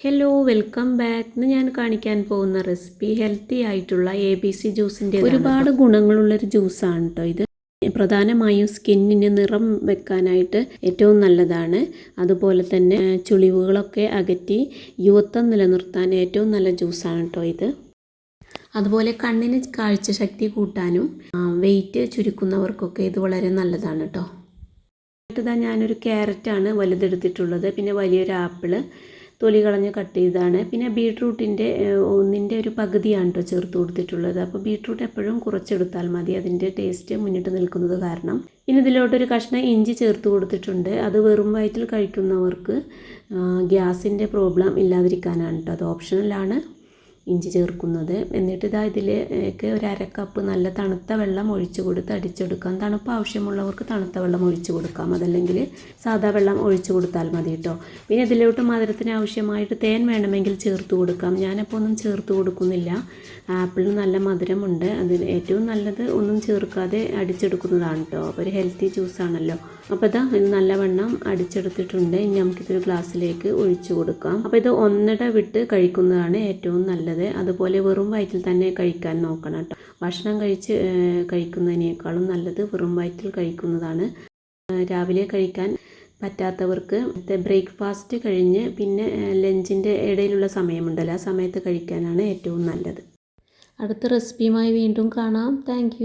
Hello welcome back ഇന്ന് ഞാൻ കാണിക്കാൻ പോകുന്ന റെസിപ്പി ഹെൽത്തി ആയിട്ടുള്ള എ ബി സി ജ്യൂസിന്റെ ഒരുപാട് ഗുണങ്ങളുള്ളൊരു ജ്യൂസാണ് കേട്ടോ ഇത്. പ്രധാനമായും സ്കിന്നിന് നിറം വെക്കാനായിട്ട് ഏറ്റവും നല്ലതാണ്. അതുപോലെ തന്നെ ചുളിവുകളൊക്കെ അകറ്റി യുവത്വം നിലനിർത്താൻ ഏറ്റവും നല്ല ജ്യൂസാണ് കേട്ടോ ഇത്. അതുപോലെ കണ്ണിന് കാഴ്ചശക്തി കൂട്ടാനും വെയിറ്റ് ചുരുക്കുന്നവർക്കൊക്കെ ഇത് വളരെ നല്ലതാണ് കേട്ടോ ഇതാ ഞാനൊരു ക്യാരറ്റാണ് വലുതെടുത്തിട്ടുള്ളത്. പിന്നെ വലിയൊരു ആപ്പിൾ. തൊലി കളഞ്ഞ് കട്ട് ചെയ്തതാണ്. പിന്നെ ബീട്രൂട്ടിന്റെ ഒന്നിന്റെ ഒരു പകുതിയാണ് കേട്ടോ ചേർത്ത് കൊടുത്തിട്ടുള്ളത്. അപ്പോൾ ബീട്രൂട്ട് എപ്പോഴും കുറച്ചെടുത്താൽ മതി. അതിന്റെ ടേസ്റ്റ് മുന്നിട്ട് നിൽക്കുന്നത് കാരണം. ഇനി ഇതിലോട്ടൊരു കഷ്ണം ഇഞ്ചി ചേർത്ത് കൊടുത്തിട്ടുണ്ട്. അത് വെറും വയറ്റിൽ കഴിക്കുന്നവർക്ക് ഗ്യാസിന്റെ പ്രോബ്ലം ഇല്ലാതിരിക്കാനാണ് കേട്ടോ അത് ഓപ്ഷണലാണ് ഇഞ്ചി ചേർക്കുന്നത്. എന്നിട്ട് ഇതാ ഇതിലേക്ക് ഒരു അരക്കപ്പ് കപ്പ് നല്ല തണുത്ത വെള്ളം ഒഴിച്ചു കൊടുത്ത് അടിച്ചെടുക്കാം തണുപ്പ് ആവശ്യമുള്ളവർക്ക് തണുത്ത വെള്ളം ഒഴിച്ചു കൊടുക്കാം. അതല്ലെങ്കിൽ സാധാ വെള്ളം ഒഴിച്ചു കൊടുത്താൽ മതി കേട്ടോ പിന്നെ ഇതിലോട്ട് മധുരത്തിന് ആവശ്യമായിട്ട് തേൻ വേണമെങ്കിൽ ചേർത്ത് കൊടുക്കാം. ഞാനപ്പോൾ ഒന്നും ചേർത്ത് കൊടുക്കുന്നില്ല. ആപ്പിളിന് നല്ല മധുരമുണ്ട്. അതിന് ഏറ്റവും നല്ലത് ഒന്നും ചേർക്കാതെ അടിച്ചെടുക്കുന്നതാണ് കേട്ടോ അപ്പോൾ ഒരു ഹെൽത്തി ജ്യൂസാണല്ലോ അപ്പോൾ ഇതാ ഇത് നല്ലവണ്ണം അടിച്ചെടുത്തിട്ടുണ്ട്. ഇനി നമുക്കിതൊരു ഗ്ലാസ്സിലേക്ക് ഒഴിച്ചു കൊടുക്കാം. അപ്പോൾ ഇത് ഒന്നിട വിട്ട് കഴിക്കുന്നതാണ് ഏറ്റവും നല്ലത്. അതുപോലെ വെറും വയറ്റിൽ തന്നെ കഴിക്കാൻ നോക്കണം കേട്ടോ. ഭക്ഷണം കഴിച്ച് കഴിക്കുന്നതിനേക്കാളും നല്ലത് വെറും വയറ്റിൽ കഴിക്കുന്നതാണ്. രാവിലെ കഴിക്കാൻ പറ്റാത്തവർക്ക് ബ്രേക്ക്ഫാസ്റ്റ് കഴിഞ്ഞ് പിന്നെ ലഞ്ചിന്റെ ഇടയിലുള്ള സമയമുണ്ടല്ലോ. ആ സമയത്ത് കഴിക്കാനാണ് ഏറ്റവും നല്ലത്. അടുത്ത റെസിപ്പിയുമായി വീണ്ടും കാണാം. താങ്ക്